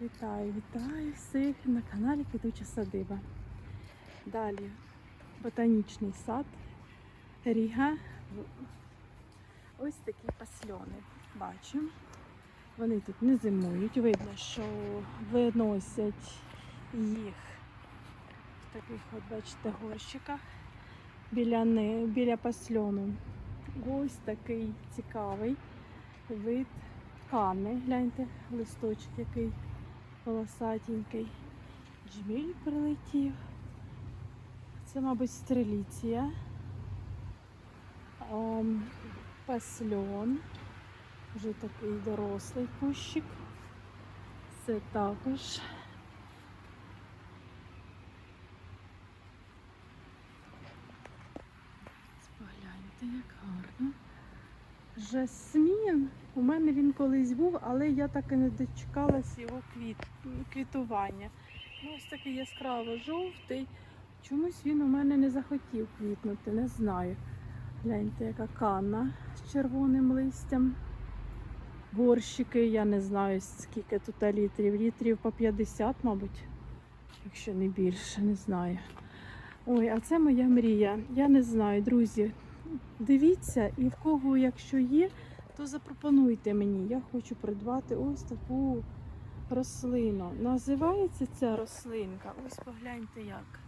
Вітаю, вітаю всіх на каналі Квітуча Садиба. Далі ботанічний сад, Ріга. Ось такі пасльони. Бачимо. Вони тут не зимують. Видно, що виносять їх в таких, от, бачите, горщиках біля, не, біля пасльону. Ось такий цікавий вид кани. Гляньте, листочок який полосатенький. Джміль прилетів. Це, мабуть, стреліція. Пасльон. Вже такий дорослий кущик. Це також. Погляньте, як гарно. Жасмін. У мене він колись був, але я так і не дочекалась його квіт... квітування. Ну, ось такий яскраво жовтий. Чомусь він у мене не захотів квітнути, не знаю. Гляньте, яка канна з червоним листям. Горщики, я не знаю, скільки тут літрів. Літрів по 50, мабуть, якщо не більше, не знаю. Ой, а це моя мрія. Я не знаю, друзі. Дивіться, і в кого, якщо є, то запропонуйте мені. Я хочу придбати ось таку рослину. Називається ця рослинка. Ось погляньте як.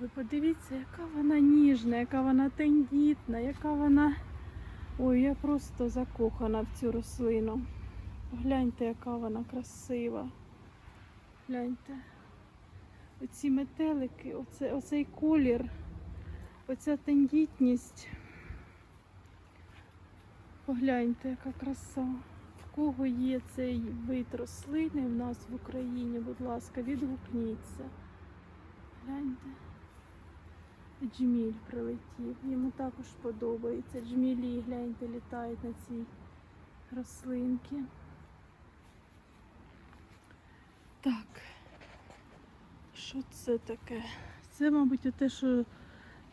Ви подивіться, яка вона ніжна, яка вона тендітна, яка вона. Ой, я просто закохана в цю рослину. Гляньте, яка вона красива. Гляньте. Оці метелики, оце, оцей колір, оця тендітність. Погляньте, яка краса. В кого є цей вид рослини в нас в Україні, будь ласка, відгукніться. Гляньте. Джміль прилетів. Йому також подобається. Джмілі, гляньте, літають на цій рослинці. Так. Що це таке? Це, мабуть, те, що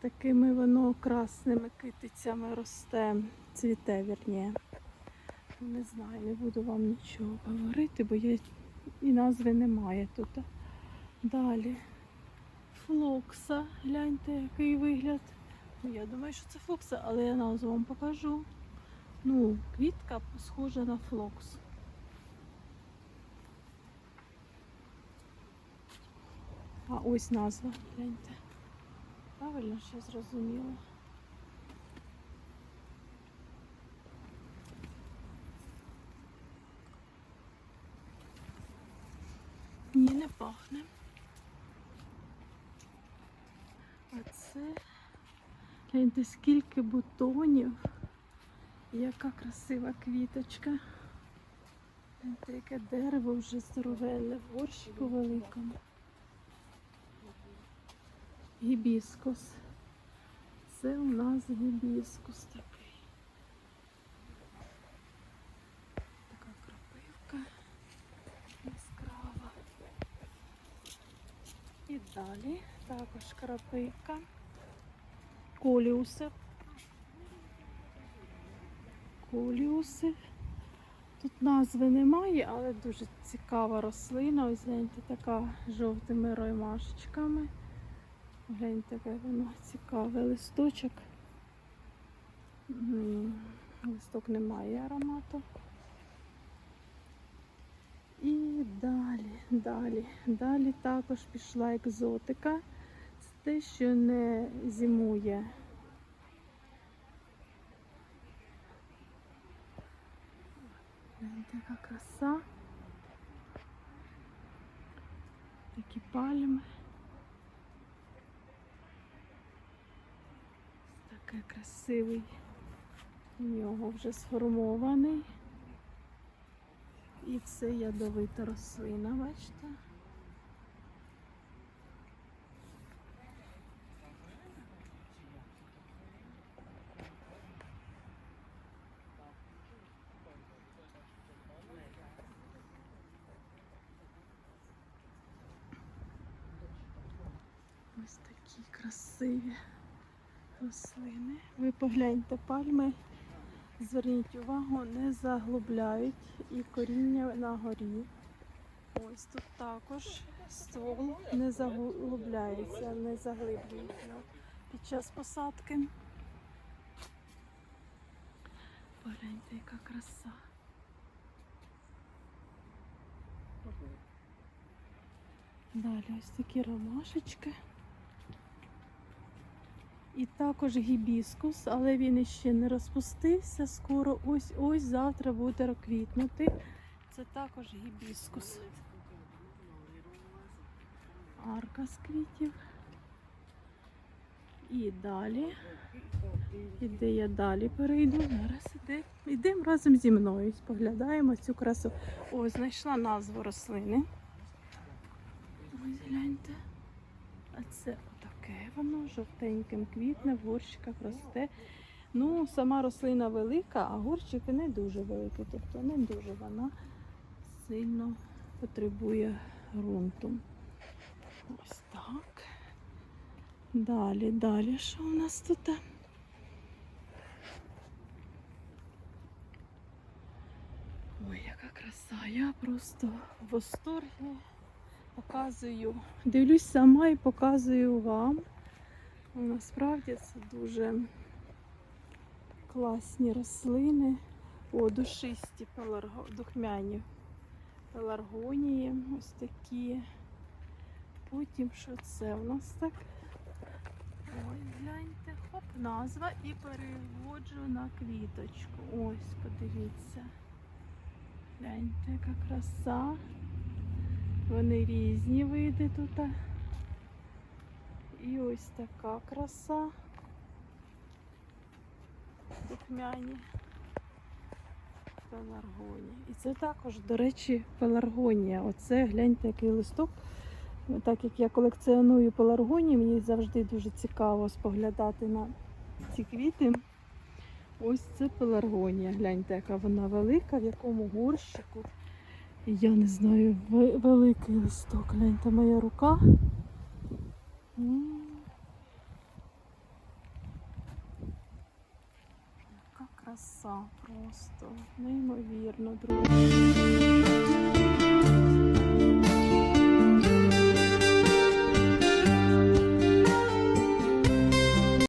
такими воно красними китицями росте, цвіте, вірніше. Не знаю, не буду вам нічого говорити, бо є і назви немає тут. Далі. Флокса. Гляньте, який вигляд. Ну, Я думаю, що це флокса, але я назву вам покажу. Ну, квітка схожа на флокс. А ось назва, гляньте. Правильно ще зрозуміла. Ні, не пахне. А це гляньте, скільки бутонів. Яка красива квіточка. Гляньте, яке дерево вже здоровенне в горщику великому. Гібіскус. Це у нас гібіскус такий. Така кропивка яскрава. І далі також крапивка. Коліуси. Коліуси. Тут назви немає, але дуже цікава рослина. Ось гляньте, така жовтими роймашечками. Гляньте, яке воно цікаве листочок. Листок не має аромату. І далі, далі, далі також пішла екзотика. Це те, що не зимує. Яка краса. Такі пальми. Такий красивий. У нього вже сформований. І це ядовита рослина, бачите? Ось такі красиві рослини. Ви погляньте пальми Зверніть увагу, не заглубляють і коріння на горі. Ось тут також ствол не заглубляється, не заглиблюється під час посадки. Погляньте, яка краса. Далі ось такі ромашечки. І також гібіскус, але він іще не розпустився. Скоро ось ось завтра буде квітнути. Це також гібіскус. Арка з квітів. І далі. І де я далі перейду? Зараз іде. Йдемо разом зі мною. Споглядаємо цю красу. О, знайшла назву рослини. Ось гляньте. А це отаке воно жовтеньким квітне, в горщиках росте. Ну, сама рослина велика, а горщики не дуже великі. Тобто не дуже вона сильно потребує ґрунту. Ось так. Далі, далі, що у нас тут? Ой, яка краса! Я просто в восторгі показую. Дивлюсь сама і показую вам. Ну, Насправді це дуже класні рослини. О, душисті пеларго... духмяні пеларгонії. Ось такі. Потім що це у нас так? Ой, гляньте, хоп, назва і переводжу на квіточку. Ось, подивіться. Гляньте, яка краса. Вони різні види тут. І ось така краса. Духмяні. Пеларгонія. І це також, до речі, пеларгонія. Оце гляньте, який листок. Так як я колекціоную пеларгонії, мені завжди дуже цікаво споглядати на ці квіти. Ось це пеларгонія. Гляньте, яка вона велика, в якому горщику. Я не знаю, великий листок. Гляньте, моя рука. Яка краса просто, неймовірно, друзі.